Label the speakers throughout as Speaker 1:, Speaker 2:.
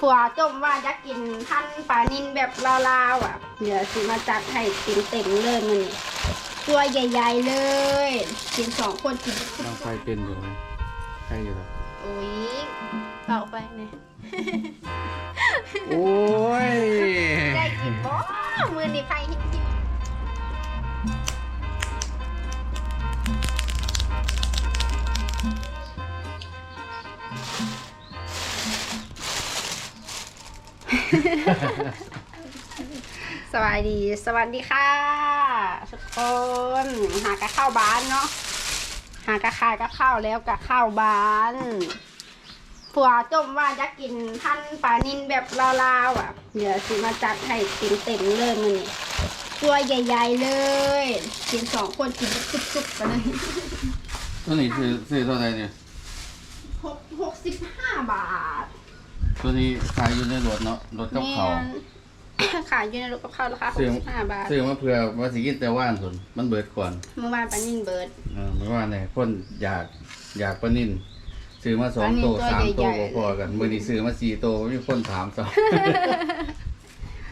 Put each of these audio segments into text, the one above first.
Speaker 1: ผัวจมว่าอยากกินพันปลานินแบบลาวๆอะ เดี๋ยวสิมาจัดให้กินเต็มๆเลยมันตัวใหญ่ๆเลย กินสองคนกิน
Speaker 2: ตั้งไฟเป็นอยู่ไหมใช่อยู่ครับ
Speaker 1: โอ้ยเป่าไปเนี่ย
Speaker 2: โอ้ย
Speaker 1: ได้กินบ่มือนี่ไฟหิหิ สวัสดี สวัสดีค่ะ ทุกคน หากะเข้าบ้านเนาะหากะขายกะเข้าแล้วกะเข้าบ้านผัวจมว่าจะกินพันปลานินแบบลาวๆอะ เดี๋ยวสิมาจัดให้กินเต็มเลยมันนี่ตัวใหญ่ๆเลย กินสองคนกินจุกๆกันเลย
Speaker 2: ตัวนี้ซื้อซื้อเท่าไหร่เนี่ย
Speaker 1: หกหกสิบห้าบาท
Speaker 2: ตัวนี้ขายอยู่ในรถเนาะรถกับเขาว
Speaker 1: แม่นขายอยู่ในรถกับข้าวราคาห
Speaker 2: ซื้
Speaker 1: ก
Speaker 2: อ
Speaker 1: สิบห้าบาท
Speaker 2: ซื้อมาเพื่อว่าสิกินแต่ว่านสุนมันเบิดก่อน
Speaker 1: เมื่อวานปลานินเบิร์ด
Speaker 2: เออไม่ว่าเนี่ยคนอยากอยากปลานิ่นซื้อมาสอง
Speaker 1: ปลานิ่น
Speaker 2: โต
Speaker 1: ตัว
Speaker 2: สามโต
Speaker 1: ใหญ่ๆ
Speaker 2: พอๆกันมื่อนี้ซื้อมาสี่โตมีคนถามสอง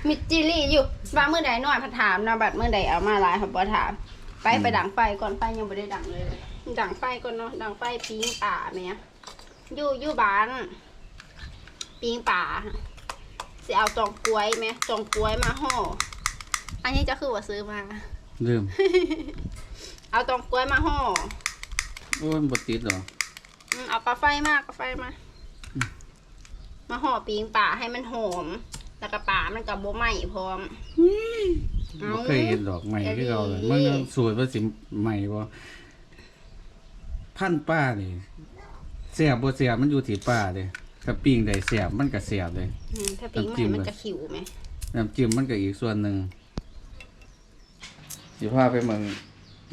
Speaker 1: มิดจิลี่อยู่ว่าเมื่อใดน้อยพันถามนะบัดเมื่อใดเอามาหลายครับบ่ถาม ไปไปดังไฟก่อนไฟยังไม่ได้ดังเลย ดังไฟก่อนเนาะดังไฟปิ้งป่าแม่อยู่อยู่บ้าน ปิ้งป่าสิเอาจองกล้วยไหมจองกล้วยมาห่ออันนี้จะคือว่าซื้อมา
Speaker 2: ลืม
Speaker 1: เอาจองกล้วยมาห่อ
Speaker 2: โอ้ยบดติดเหรอ
Speaker 1: อืมเอากาไฟมากาไฟมา มาห่อปิ้งป่าให้มันหอม แล้วก็ป่ามันกับโบไหม้พร้อมเอ้า
Speaker 2: บ่เคยเห็นดอกใหม่
Speaker 1: จะดี
Speaker 2: ที่เราเลยมันก็สวยว่าสิใหม่บ่พันธุ์ป้านี่เสียบบ่เสียบมันอยู่ที่ป้าเลย ถ้าปิ้งได้เสียบมันก็เสียบเลย
Speaker 1: อืมถ้าปิ้งใหม่มันจะขิวไหม
Speaker 2: น้ำจิ้มมันก็อีกส่วนหนึ่งสิพาไปเมือง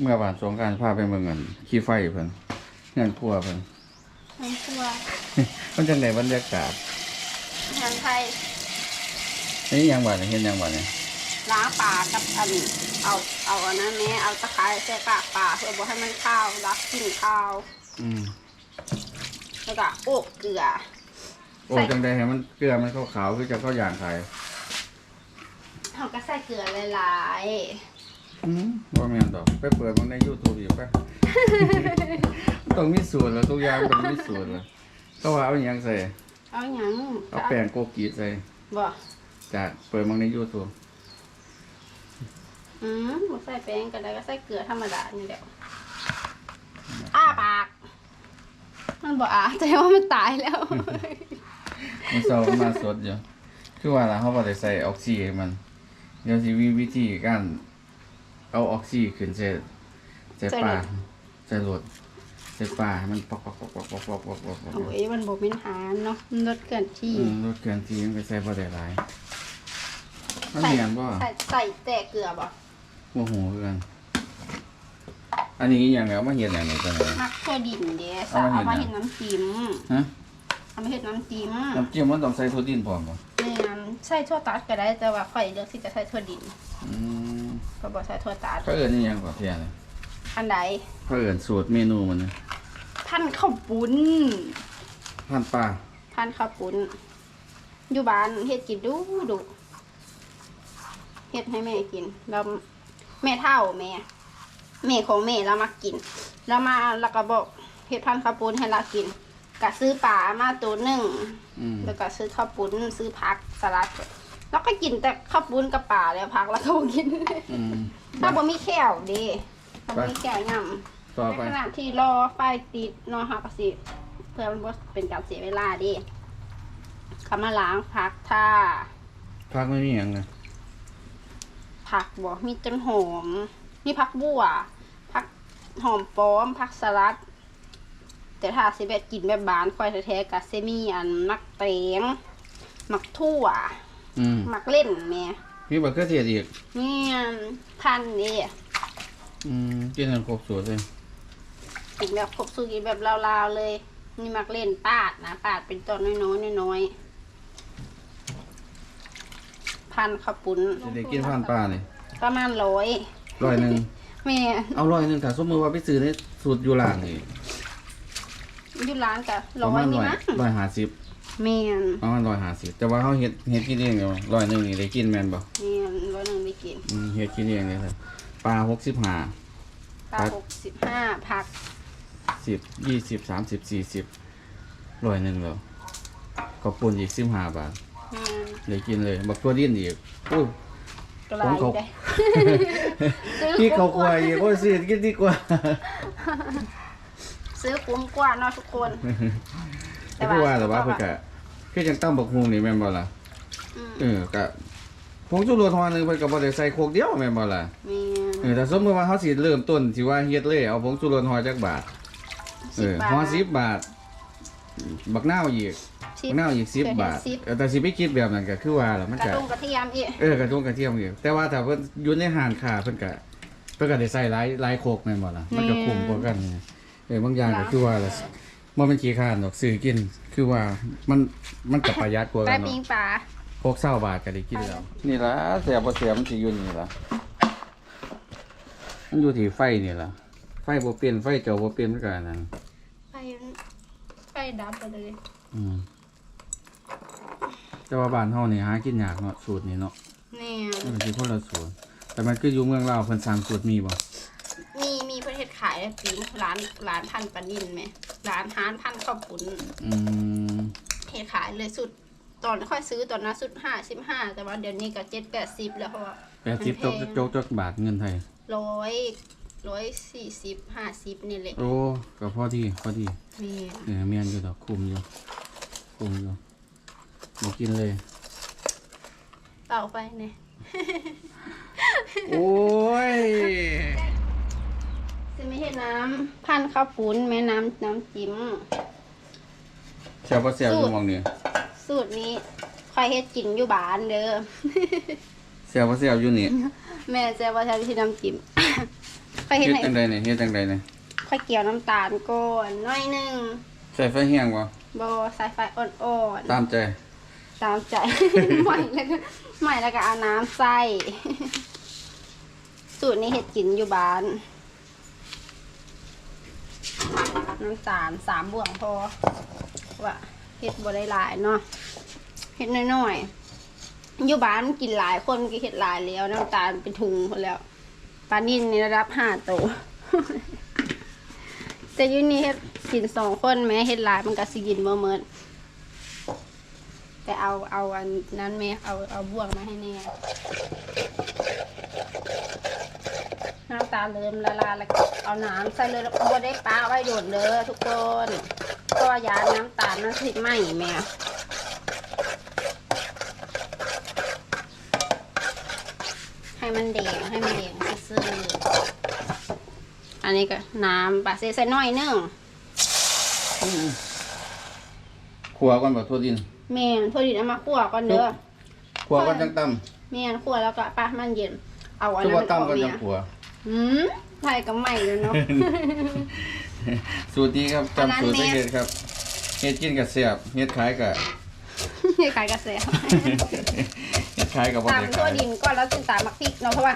Speaker 2: เมื่อวานสงกรารพาไปเมืองกันขี้ไฟเพิ่นเงินครัวเพิ่น
Speaker 1: น้ำตัว
Speaker 2: มันจังไดบรรยากาศ
Speaker 1: อาหารไทย
Speaker 2: นี่ยังบ่เนี่ยเห็นยังบ่เนี่ย
Speaker 1: ล้างปลากับอันเอาเอาอันนั้นแม่เอาตะไคร้ใส่ปากปลาเพื่อบอกให้มันข้าวรักกลิ่นข้าว
Speaker 2: อืม
Speaker 1: แล้วก็โอบเกลือ
Speaker 2: โอ้
Speaker 1: ใส่
Speaker 2: จังไดให้มันเกลือมันขาวๆคือจะเข้าวอย่างขาย
Speaker 1: เขาก็ใส่เกลือหลาย
Speaker 2: อืมบ่แม่นดอกไปเปิดมันใน YouTube อีกไปต้องมีสูตรแล้วทุกอย่างต้องมีสูตรแล้วก็ว่าเอาหยังใส่
Speaker 1: ๆ เอาหยัง
Speaker 2: เอาแป้งโกกิใส่
Speaker 1: บ่
Speaker 2: จากเปิดมันใน YouTube
Speaker 1: อืมบ่ใส่แป้งก็ได้ก็ใส่เกลือธรรมดานี่แหละอ้าปาก มันบ่อาแต่ว่ามันตายแล้ว
Speaker 2: มันเศร้ามันมาสดอยู่คือว่าล่ะเขาบ่ได้ใส่ออกซิให้มันเดี๋ยวสิมีวิธีการเอาออกซิขึ้นใส่ใส่ปลาใส่รถใส่ปลาให้มันปอกปอกปอกปอกปอกปอกปอกปอกปอก
Speaker 1: โอ้ยมันบ่เป็นหารเนาะมันลดเกินที่
Speaker 2: อืมรถเกินทีมันก็ใส่บ่ได้หลายมัน
Speaker 1: ใส่
Speaker 2: เรียนบ่
Speaker 1: ใส่ใส่แต่เกลือบ่
Speaker 2: โมโหคือกันอันนี้อหย่างแล้วมาเฮ็ดอย่างนี้จังได๋
Speaker 1: มักถั่วดินเด้
Speaker 2: เอามา
Speaker 1: เอามา
Speaker 2: เฮ็
Speaker 1: เฮ็
Speaker 2: ด
Speaker 1: ด
Speaker 2: หยัง
Speaker 1: น้ำจิ้ม
Speaker 2: ฮะ
Speaker 1: เอามาเฮ็ดน้ำจิ้ม
Speaker 2: น้ำจิ้มมันต้องใส่ถั่วดินพร้อมบ่
Speaker 1: แม่นใส่ถั่วตัดก็ได้แต่ว่าข่อยเลือกที่จะใส่ถั่วดิน
Speaker 2: อืม
Speaker 1: ก็บ่ใส่ถั่วตัด
Speaker 2: เขาเอิ้นอีหยังก่อนเที่ยนี่
Speaker 1: อันใด
Speaker 2: เขาเอิ้นสูตรเมนูมันนะ
Speaker 1: พันข้าวปุ้น
Speaker 2: พันปลา
Speaker 1: พันข้าวปุ้นอยู่บ้านเฮ็ดกินดูดูเฮ็ดให้แม่กินแล้วแม่เท่าแม่แม่ของแม่เรามากิน แล้วมาแล้วก็บอกเฮ็ดพันข้าวปุ้นให้เรากิน ก็ซื้อปลามาตัวหนึ่ง
Speaker 2: อืม
Speaker 1: แล้วก็ซื้อข้าวปุ้นซื้อผักสลัด แล้วก็กินแต่ข้าวปุ้นกับปลาแล้วผักแล้วก็บ่กิน
Speaker 2: อืม
Speaker 1: ถ้าบ่มีแก้วเด้ถ้าบ่มีแก้วย่ำ
Speaker 2: ต่อ
Speaker 1: ใน
Speaker 2: ไป
Speaker 1: ขณะที่รอไฟติดเนอนหักสิ เพื่อมันบ่เป็นการเสียเวลาเดิเขามาล้างผักถ้า
Speaker 2: พักไม่มีหยังนะ
Speaker 1: ผักบ่มีต้นหอม มีผักบัวผักหอมป้อมผักสลัด แต่ถ้าสิแบบกินแบบบานค่อยแท้ๆก็สิมีอันมักเตงมักทั่ว
Speaker 2: อืม
Speaker 1: มักเล่นแม่
Speaker 2: มีบักเขือเทศอีก
Speaker 1: นี่อันพันนี่
Speaker 2: อืมกินให้ครบสูตรเลย
Speaker 1: กินแบบครบสูตรกินแบบลาวๆเลย นี่มักเล่นปาดนะปาดเป็นต้นน้อยๆน้อยๆพันข้าวปุ้น
Speaker 2: สิได้กินพันปลานี่
Speaker 1: ประมาณร้อย
Speaker 2: ร้อยหนึง
Speaker 1: แม่
Speaker 2: เอาร้อยหนึงถ้าสมมุติว่าไปซื้อในสูตรอยู่ร้านนี่
Speaker 1: อยู่ร้านกับ
Speaker 2: ป
Speaker 1: ร้
Speaker 2: ระ
Speaker 1: อ
Speaker 2: มายณ
Speaker 1: นี่
Speaker 2: ร้อย
Speaker 1: มั้ง
Speaker 2: ร้อยห้าสิบ
Speaker 1: แม่น
Speaker 2: ประมาณร้อยห้าสิบแต่ว่าเขาเฮ็ดเฮ็ดกินเองอยู่ร้อยหนึ่งนี่ได้กินแม่นบ่
Speaker 1: แม่นร้อยหนึ่งได้กิน
Speaker 2: อืมเฮ็ดกินเองเลยครับปลาหกสิบห้า
Speaker 1: ปลา
Speaker 2: ครับ
Speaker 1: หกสิบห้าผัก
Speaker 2: สิบยี่สิบสามสิบสี่สิบร้อยหนึ่งแล้วขอบคุณอีกสิบห้าบาท
Speaker 1: แม่น
Speaker 2: ได้กินเลยบักตัวดิ้นอีกอุ้ย
Speaker 1: ก็หลายอยู่
Speaker 2: ผมเขา
Speaker 1: ได้ ซื้อ
Speaker 2: พี่เขา
Speaker 1: คุ้ม
Speaker 2: ควายอีกโอ้ยสิกินดีกว่า
Speaker 1: ซื้อคุ้มกว่าเนาะทุกคน
Speaker 2: แต่คือว่าแต่ว่าเพิ่นก็คือจังตั้มบักฮุงนี่แม่นบ่ล่ะ
Speaker 1: อืม
Speaker 2: เออก็ผงชูรสทอนึงเพิ่นก็บ่ได้ใส่โคกเดียวแม่นบ่ล่ะ
Speaker 1: แม่น
Speaker 2: เออแต่สมมุติว่าเฮาสิเริ่มต้นสิว่าเฮ็ดเลยเอาผงชูรสห่อจักบาทเอ
Speaker 1: สิบ
Speaker 2: อบา
Speaker 1: ท
Speaker 2: ห่อ10บาท บักนาวอีก
Speaker 1: สิบ
Speaker 2: บักนาวอีก10บาท
Speaker 1: สิบ
Speaker 2: เออแต่สิไปคิดแบบนั้นก็คือว่าล่ะมัน
Speaker 1: กระ
Speaker 2: ก็
Speaker 1: ตุ้งกระเทียมอีก
Speaker 2: เออกระทงกระเทียมอีกแต่ว่าถ้าเพิ่นอยู่ในห้างค้าเพิ่นก็เพิ่นก็ได้ใส่หลายหลายโคกแม่นบ่ล่ะมันก็คุ้มกว่ากันไง เออบางอย่างก็คือว่าล่ะบ่แม่นขี้ข้านดอกซื้อกิน คือว่ามันมันก็ประหยัดกว่า
Speaker 1: ปลา
Speaker 2: กัน
Speaker 1: ปิ
Speaker 2: เนาะ
Speaker 1: งปลา
Speaker 2: พกเศร้าบาทก็ได้กินแล้ว นี่ละเสียบ่เสียมันสิอยู่นี่ละมันอยู่ที่ไฟนี่ละไฟบ่เปลี่ยนไฟเจ้าบ่เปลี่ยนมันก็อันนั้น
Speaker 1: ไปไปดับไปเลย
Speaker 2: อืมแต่ว่าบ้านเฮานี่หากินยากเนาะสูตรนี้เนาะ
Speaker 1: นี่
Speaker 2: มันสิคนละสูตรแต่มันคืออยู่เมืองลาวเพิ่นสร้างสูตรมีบ่
Speaker 1: มีมีประเทศขายปิงร้านร้านพันปลานินไหมร้านฮานพันข้าวปุ้น
Speaker 2: อืม
Speaker 1: เทขายเลยสุดตอนค่อยซื้อตอนนั้นสุดห้าสิบห้าแต่ว่าเดี๋ยวนี้ก็เจ็ดแปดสิบแล้วเพราะว่า
Speaker 2: 80ตกจกจกบาทเงินไทย
Speaker 1: ร้อยร้อยสี่สิบห้าสิบนี่แหละ
Speaker 2: โอ้ก็พอดีพอดี
Speaker 1: มี
Speaker 2: เออแม่นอยู่ดอกคุมอยู่ คุมอยู่บ่กินเลย
Speaker 1: เป่าไปเนี่ย
Speaker 2: โอ้ย
Speaker 1: จะไม่ใช่น้ำพันข้าวปุ้นแม่น้ำน้ำจิ้ม
Speaker 2: เสียบ่เสียอยู่หมองนี่
Speaker 1: สูตรนี้ค่อยเฮ็ดกินอยู่บ้านเด้อ
Speaker 2: เสียบ่เสียอยู่นี่
Speaker 1: แม่จะว่าใช้วิธีน้ำจิ้มค่อยเฮ็ด
Speaker 2: เฮ็ด
Speaker 1: ให้
Speaker 2: จังไดเนี่ยเฮ็ดจังไดเนี่ย
Speaker 1: ค่อยเกี่ยวน้ำตาลก่อนหน้อยหนึง
Speaker 2: ใส่ไฟแห้งบ่
Speaker 1: บ่ใส่ไฟอ่อน
Speaker 2: ตามใจ
Speaker 1: ๆ ตามใจ ใหม่แล้วก็ใหม่แล้วก็เอาน้ำใส่ สูตรนี้เฮ็ดกินอยู่บ้าน น้ำตาลสามบ่วงพอว่าเฮ็ดบ่ได้หลายเนาะเฮ็ดน้อยๆอยู่บ้านกินหลายคนก็เฮ็ดหลายแล้วน้ำตาลเป็นถุงหมดแล้วปลานิ่นนี่ระดับห้าโตวแต่ยูนี่เฮ็ดกินสองคนแม้เฮ็ดหลายมันก็สิกินบ่หมดแต่เอาเอาอันนั้นแม่เอาเอาบ่วงมาให้แน่ น้ำตาลเริ่มละลายแล้วก็เอาน้ำใส่เลยแล้วก็บ่ได้ปาไว้โดดเด้อทุกคนก็ยาน้ำตาลมันสิไหม้แม่ให้มันแดงให้มันแดงซื่อๆอันนี้ก็น้ำปลาเซใส่น้อยหนึง
Speaker 2: ขัวก่อนบ่ทั่วดิน
Speaker 1: แม่นพอดีเอามาคั่วก่อนเด้อ
Speaker 2: ขัวก่อนจังตำ
Speaker 1: แม่นคั่วแล้วก็ปลามันเย็นเอาอัน
Speaker 2: คือ
Speaker 1: นั้น
Speaker 2: ว่า
Speaker 1: ออก
Speaker 2: ตำก่อน
Speaker 1: เนี่
Speaker 2: จั
Speaker 1: ย
Speaker 2: งขัว
Speaker 1: หืมไทยกับใหม่เลยเนาะ
Speaker 2: สูตรนี้ครับ
Speaker 1: อันนั้น
Speaker 2: จำสูตรได้
Speaker 1: แม่
Speaker 2: เฮ็ดครับเฮ็ดกินกับเสียบเฮ็ดขายกับ
Speaker 1: ขายกระแส
Speaker 2: เฮ็ดขายกับบ่
Speaker 1: ตาม
Speaker 2: ได้
Speaker 1: ทั่ว
Speaker 2: ขาย
Speaker 1: ดินก่อนแล้วจึงตามมักพริกเนาะเพราะว่า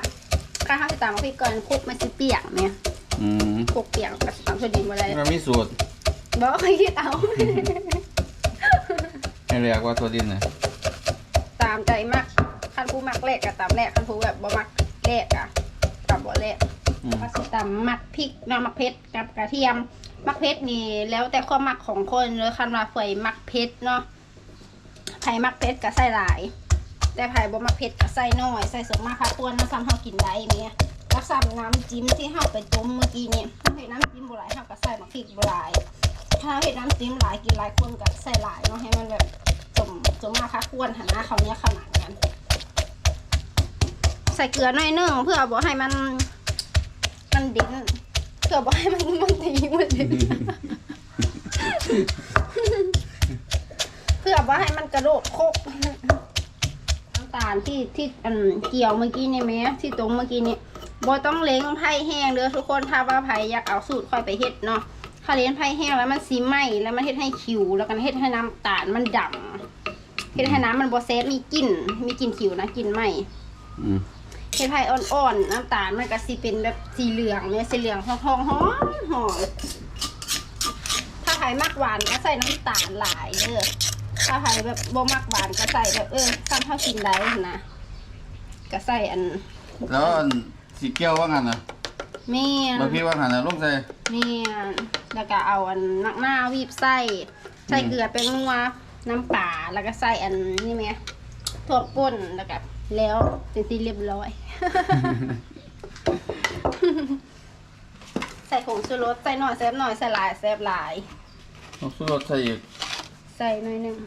Speaker 1: การทำสิตามมักพริกก่อนคลุกมันสิเปียกเนี่ย
Speaker 2: อืม
Speaker 1: คลุกเปียกกับตามทั่วดินมาเลย
Speaker 2: มันมีสูตร
Speaker 1: บอกว่าคิดเอา
Speaker 2: ให้เรียกว่าทั่วดินน่ะ
Speaker 1: ตามใจมักคันผู้มักแรกกับตามแรกคันผู้แบบบ่มักแรกอะกั บบ่แรก
Speaker 2: อืม
Speaker 1: ก็สิตำมักพริกเนาะมักเผ็ดกับกระเทียมมักเผ็ดนี่แล้วแต่ความมักของคนเลยคันว่าเฟยมักเผ็ดเนาะไผ่มักเผ็ดก็ใส่หลาย แต่ไผ่บ่มักเผ็ดก็ใส่น้อยใส่สมมากค่ะตัวน้ำซ้ำเฮากินได้เนี่ยแล้วซ้ำน้ำจิ้มที่เฮาไปต้มเมื่อกี้นี่เฮาเฮ็ดน้ำจิ้มบ่หลายเฮาก็ใส่มักพริกบ่หลาย ถ้าเฮ็ดน้ำจิ้มหลายกินหลายคนก็ใส่หลายเนาะให้มันแบบสมสมมาค่ะควรหันหน้าเขาวเนี้ยขนาดนั้น ใส่เกลือหน่อยนึงเพื่อบ่ให้มัน มันเด่นเพื่อบ่ให้มันมันตีมันเด่นเพื่อบ่ให้มันกระโดดโคกน้ำตาลที่ที่อันเกี่ยวเมื่อกี้นี่แม่ที่ตรงเมื่อกี้นี่บต้องเล้งไผ่แห้งเด้อทุกคนถ้าว่าไผ่อยากเอาสูตรค่อยไปเฮ็ดเนาะถ้าเล้งไผ่แห้งแล้วมันสีไหมแล้วมันเฮ็ดให้คิว แล้วก็เฮ็ดให้น้ำตาลมันดำเฮ็ดให้น้ำมันบ่เซฟมีกลิ่นมีกลิ่นคิวนะกลิ่นไหม
Speaker 2: อืม
Speaker 1: เฮ็ดไผ่อ่อนๆน้ำตาลมันก็สิเป็นแบบสีเหลืองเนี่ยสีเหลืองทองทองๆหอมหอมถ้าไผ่มักหวานก็ใส่น้ำตาลหลายเด้อถ้าใครแบบบ่มักหวานก็ใส่แบบเออทำข้าวกินได้นะก็ใส่อัน
Speaker 2: แล้วอันสีเกี้ยวว่างันนะ
Speaker 1: เมียน
Speaker 2: บางพี่ว่างันนะลงใส่
Speaker 1: เมียนแล้วก็เอาอันนักหน้าวีบใส่ใส่
Speaker 2: อืม
Speaker 1: เกลือเป็นนัวน้ำปลาแล้วก็ใส่อันนี่ไหมถั่วป่นแล้วก็ แล้วเป็นที่เรียบร้อย ใส่ผงชูรสใส่หน่อยแซบหน่อยใส่หลายแซบหลาย
Speaker 2: ต้องสู้รสใส่อีก
Speaker 1: ใส่หน่อยหนึง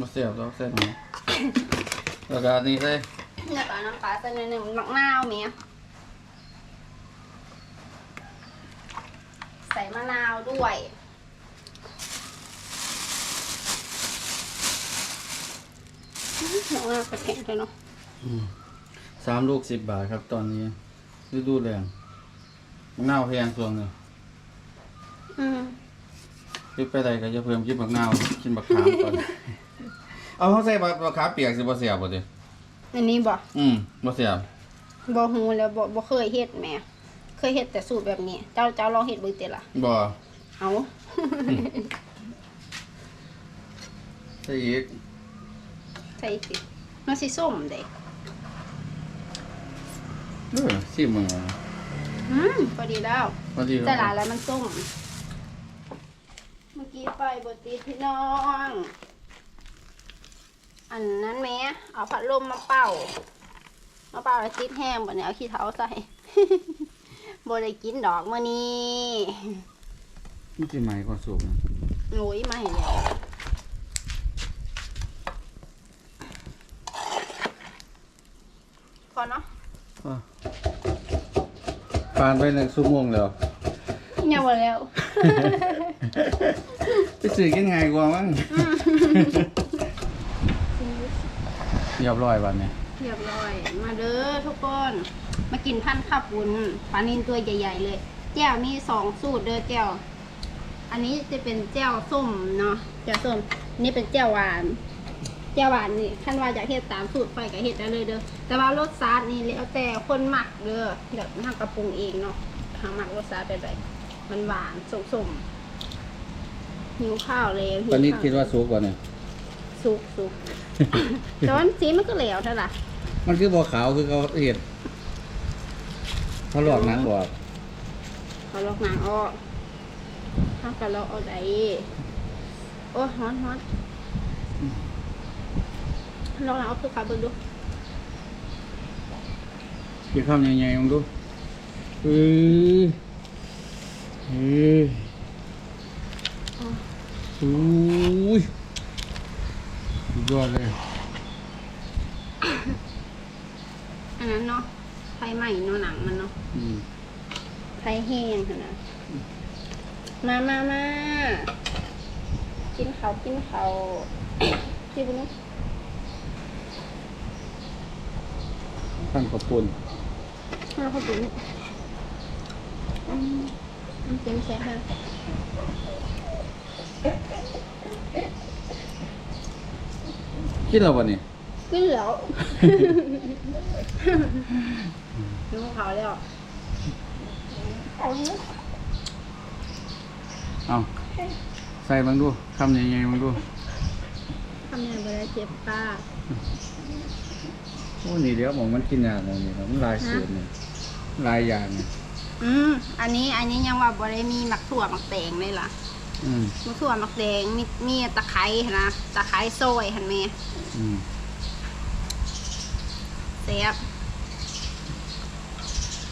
Speaker 2: มาเสียบแล้วใส่หน่อยแล้วก็อันนี้ใส่
Speaker 1: แล้วก็น้ำปลาใส่หน่อยหนึงมักนาวเมียใส่มะนาวด้วย อื้อน้องน่ากระแข็งเลยเนาะ
Speaker 2: สามลูกสิบบาทครับตอนนี้ฤดูแรงมะนาวแพงส่วนหนึ่ง
Speaker 1: อืม
Speaker 2: คิดไปใดก็จะเพิ่มคิดบักนาวกินบักขามก่อน เอาเขาใส่บักบักขามเปียกสิบ่เสียบบ่ดิ
Speaker 1: อันนี้บ่
Speaker 2: อืมบ่เสียบ
Speaker 1: บ่ฮู้แล้วบ่บ่เคยเฮ็ดแหม่เคยเฮ็ดแต่สูตรแบบนี้ เจ้าเจ้าลองเฮ็ดเบิ่งติล่ะ
Speaker 2: บ่
Speaker 1: เอา
Speaker 2: ใส่อีก
Speaker 1: ใส่สิมันสิส้มเด้
Speaker 2: เออสิมึงเอา
Speaker 1: อืมพอดีแล้ว
Speaker 2: พอดี
Speaker 1: ใส่หลายแล้วมันส้ม เมื่อกี้ไปบ่ติดพี่น้อง อันนั้นแหม่เอาพัดลมมาเป่า มาเป่าแล้วติดแห้งบ่เนี่ยเอาขี้เท้าใส่บ่ได้กินดอกมื้อนี้
Speaker 2: มันสิใหม่กว่าสุกนะ
Speaker 1: โอ้ยมาเห็นแล้ว พอเนาะ
Speaker 2: อะผ่านไปหนึ่งชั่วโมงแล้ว
Speaker 1: ยังหมดแล้ว
Speaker 2: ไปซื้อกินง่ายกว่ามั้งเรียบร้อยวันนี้
Speaker 1: เรียบร้อย มาเด้อทุกคน มากินพันข้าวปุ้นปลานินตัวใหญ่ ๆ เลย แจ่วมีสองสูตรเด้อแจ่วอันนี้จะเป็นแจ่วส้มเนาะแจ่วส้ม นี่เป็นแจ่วหวาน แจ่วหวานนี่ขั้นว่าอยากเฮ็ดตามสูตรไฟก็เฮ็ดได้เลยเด้อแต่ว่ารสชาตินี่แล้วแต่คนหมักเด้อเดี๋ยวทำกระปรุงเองเนาะทางหมักรสชาติเป็นแบบมันหวานส้มๆหิวข้าวเลยหิ
Speaker 2: ตอนนี้
Speaker 1: ข้
Speaker 2: คิดว่าสุกกว่าเนี่ย
Speaker 1: สุกสุกแต่ว่าสีมันก็เหลวเท่าไหร่
Speaker 2: มันคือบัวขาวคือเขาเห็ดเขาหลอกหนังบอก
Speaker 1: เขาลอกหนังออกถ้ากันลอกเอาได้โอ้ยฮ้อนฮ้อน ลอกหนังเอาคือขาเบิ่งดู
Speaker 2: กินข้าวใหญ่ๆลองดูเออเอออุ้ยสุดยอดเลย
Speaker 1: อันนั้นเนาะไฟใหม่เนาะหนังมันเนาะ
Speaker 2: อืม
Speaker 1: ไฟแห้งขนาดมามามากินเขาวกินเขาวที่บุญ นุ
Speaker 2: ตั้งกระปุน
Speaker 1: มาเขาบุญอืมมันเป็นแซ่บฮะ
Speaker 2: คิดแล้ววันนี้
Speaker 1: ขึ้นแล้วน้องเขาแล้วเอาเนี้ย
Speaker 2: เอาใส่บังดูคำใหญ่ๆบังดู
Speaker 1: ทำยังไงไปได้เจ็บปาก
Speaker 2: โอ้นี่เดี๋ยวหมองมันกินยากหมองนี่ครับมันหลายสูตรเนี่ยหลายอย่างเนี่ย
Speaker 1: อืมอันนี้อันนี้ยังว่าบ่ได้มีหมักถั่วหมักแตงเลยล่ะ
Speaker 2: อืม
Speaker 1: หมักถั่วหมักแตงมีมีตะไคร้นะตะไคร้ซอยหันแม่
Speaker 2: อืม
Speaker 1: แซ่บ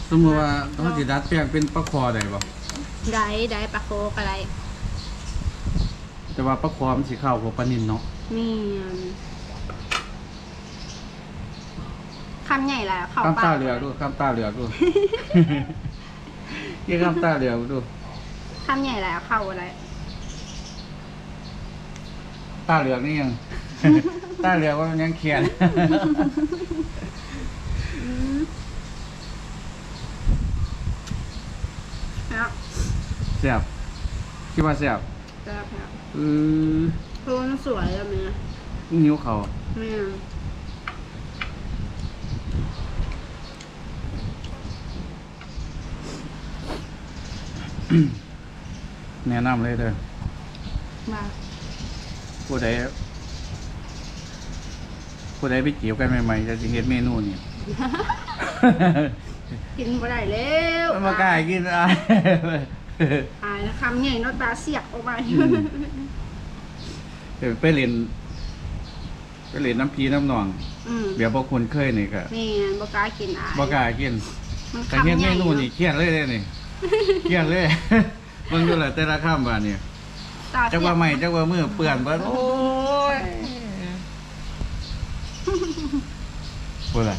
Speaker 2: สมมติว่าเขาสิดัดแปลงเป็นปลาคอได้บ่
Speaker 1: ได้ได้ปลาโคกอะไร
Speaker 2: แต่ว่าปลาคอมันสิเข้าวกับปลานินเนาะ
Speaker 1: นี่ คำใหญ่แหละเข้า
Speaker 2: ข้าม
Speaker 1: ปา
Speaker 2: ตากเหลือกดูข้ามตาเหลือกดูยี่ข้ามตาเหลือกดู
Speaker 1: คำใหญ่แหละเข้าอะไร
Speaker 2: ตาเหลือกนี่ยัง ตาเหลือกว่ามันยังเขียน
Speaker 1: อืมแล้ว
Speaker 2: เสียบคิดว่าเสียบ
Speaker 1: แซ่บแล้ว
Speaker 2: อือ
Speaker 1: คือมันสวยแล้วแม่
Speaker 2: นิ้วเขา
Speaker 1: แม่
Speaker 2: แนะนำเลยเด้อ
Speaker 1: มา
Speaker 2: ผู้ใดผู้ใดไปเกี่ยวกันใหม่ๆจะสิเฮ็ดเมนูนี่
Speaker 1: กินบ่ได้แล้ว
Speaker 2: มันบ่กล้ากินอะ
Speaker 1: อายนะคำใหญ่เนอตาเสียกออกมา
Speaker 2: เดี๋ยวไปเรียนไปเรียนน้ำพีน้ำหนอง
Speaker 1: อืม
Speaker 2: เดี๋ยวบ่คนเคยนี่ก็
Speaker 1: นี่บ่กล้ากินอาย
Speaker 2: บ่กล้ากิน
Speaker 1: มัน
Speaker 2: แต่เฮ็ด
Speaker 1: คำให
Speaker 2: เม
Speaker 1: ญ่
Speaker 2: นูนี่เครียดเลยเด้นี่ เครียดเลยเบิ่งดูแลแต่ละคำบาดนี่
Speaker 1: ตา
Speaker 2: จักว่าใหม่จักว่ามือเปื้อนเบิดโอ้ยพุ่นล่ะ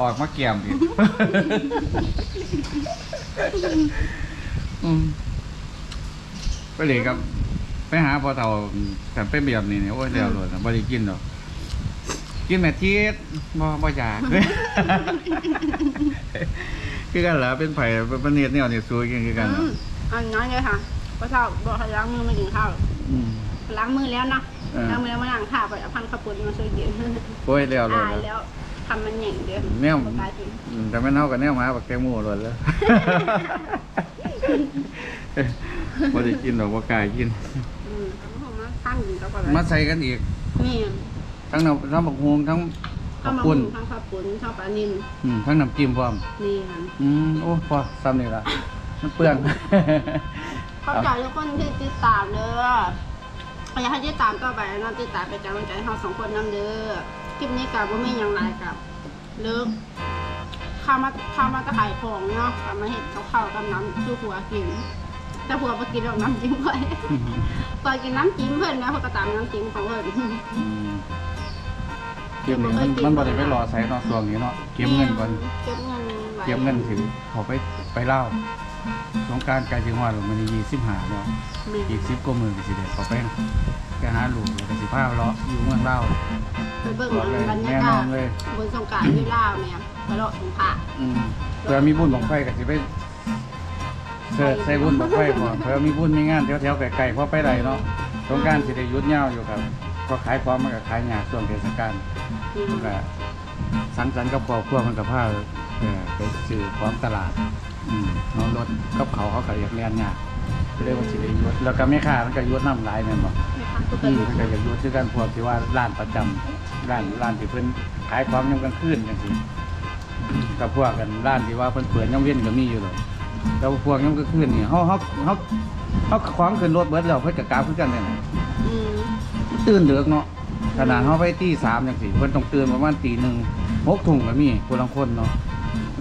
Speaker 2: ออกมาแก้มดิอืมไปเลยครับ ไปหาพอเท่าแต่เป็นแบบนี้เนี่ยโอ้ยแล้วเลยบ่ได้กินดอกกินแม่ทีดบ่บ่อยาก คือกันเหรอเป็นไผ่เป็นประเนียดเนี่ยเนี่ยสวยกันคือกันเหรอ
Speaker 1: อืมอันนั้นเลยค่ะก็ชอบบอกให้ล้างมือมากินข้าว
Speaker 2: อืม
Speaker 1: ล้างมือแล้วนะ
Speaker 2: เออ
Speaker 1: ล้างมือแล้วมาล้างข้าวไปเอาพันข้าวปุ้นมาช่วยกิน
Speaker 2: โอ้ยแล้วเลย
Speaker 1: อายแล้วทำมันใหญ่เดียว
Speaker 2: แนว
Speaker 1: บ่กล้ากิน
Speaker 2: อืมแต่ไม่นเท่ากับแนวหมาบักแตงโมเลยแล้วบ่ได้กินดอกบ่กล้ากิน
Speaker 1: อืมเอามาตั้งอยู่แล้วก็
Speaker 2: มาใส่กันอีก
Speaker 1: นี่
Speaker 2: ทั้งน้ำทั้งบักฮวงทั้ง
Speaker 1: ข้า
Speaker 2: ข้าวว
Speaker 1: ปุ้
Speaker 2: ปุ้
Speaker 1: น
Speaker 2: น
Speaker 1: ทั้งข้าวปุ้นทั้งปลานิ่ม
Speaker 2: อืมทั้งน้ำจิ้มพร้อม
Speaker 1: นี่ค่ะ
Speaker 2: อืมโอ้พอซ้ำนี่ละมันเปลือง
Speaker 1: เข้าใจทุกคนที่ติดตามเด้ออยากให้ติดตามต่อไปเนาะติดตามเป็นกำลังใจให้เราสองคนนำเด้อคลิปนี้กับว่าไม่ยังไรกับเลิกข้าวมาข้าวมาจะขายของเนาะข้าวมาเห็ดข้าวข้าวกับน้ำชูหัวกินแต่หัวมากินดอกน้ำจิ้มไว้ตอนกินน้ำจิ้มเพิ่นนะเพราะก็ตามน้ำจิ้มของเพิ่น
Speaker 2: อืม เก็บนี่มันมันบ่ได้ไปรอใส่เนาะช่วงนี้เนาะเก็บเงินก่อน
Speaker 1: เก็บเงินไว้
Speaker 2: เก็บเงินถึงเขาไปไปเล่าวสงกรารกายจิงหวาลงมันยี่สิบห้าเนาะ
Speaker 1: แม่
Speaker 2: อีกสิบกว่ามือก็สิเด็เขาไปไปหาลูกแล้วก็สิพาเลาะอยู่เมืองเล่าว
Speaker 1: ไปเบิ่ง
Speaker 2: บอกเลย
Speaker 1: บรร
Speaker 2: แน่
Speaker 1: ยานกา
Speaker 2: อ
Speaker 1: ศ
Speaker 2: นเลย
Speaker 1: บนสงกรารที่ลาวเนี่ยตลอดสงขลา
Speaker 2: อืมเผื่อมีบุญบังไฟก็สิไปเสิร์ชใส่บุญบังไฟพอเผื่อมีบุญมีงานแถวๆไกลๆพอไปได้เนาะสงกรารสิได้หยุดยาวอยู่ครับ ก็ขายของมันก็ขายยากช่วงเทศกาล
Speaker 1: อืม
Speaker 2: มันก็สังสรรค์กับครอบครัวมันก็พาเออไปซื้อของตลาดอืมเน้องรถกับเขาเขาก็อยากเรียนยากก็เลยว่าสิได้หยุดแล้วก็แม่ค้ามันก็หยุดน้ำหลายแม่นบ่
Speaker 1: นะคะทุกค
Speaker 2: อื
Speaker 1: น
Speaker 2: มมันก็อยากหยุดคือกันพวกที่ว่าร้านประจำร้านร้านที่เพิ่นขายของยามกลางคืนจังซี่กับพวกกันร้านที่ว่าเพิ่นเปิดยามเว้นก็มีอยู่หรอกแต่ว่าพวกยามกลางคืนนี่เฮาเฮาเฮาเฮาของขึ้นรถเบิดแล้วเพิ่นก็กราบคือกันนั่นน่ะ
Speaker 1: อืม
Speaker 2: ตื่นเดือกเนาะขนาดเขาไปตีสามอย่างสิเพิ่นต้องตื่นประมาณตีหนึ่งหกทุ่มก็มีคนละคนเนาะ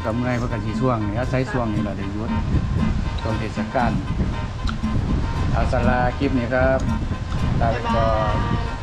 Speaker 2: กับเมื่อยเพิ่นก็สิช่วงนี่อาศัยช่วงนี่แหละเด้หยุดตรงเทศกาลเอาสาราคลิปนี้ครับลาไปก่อน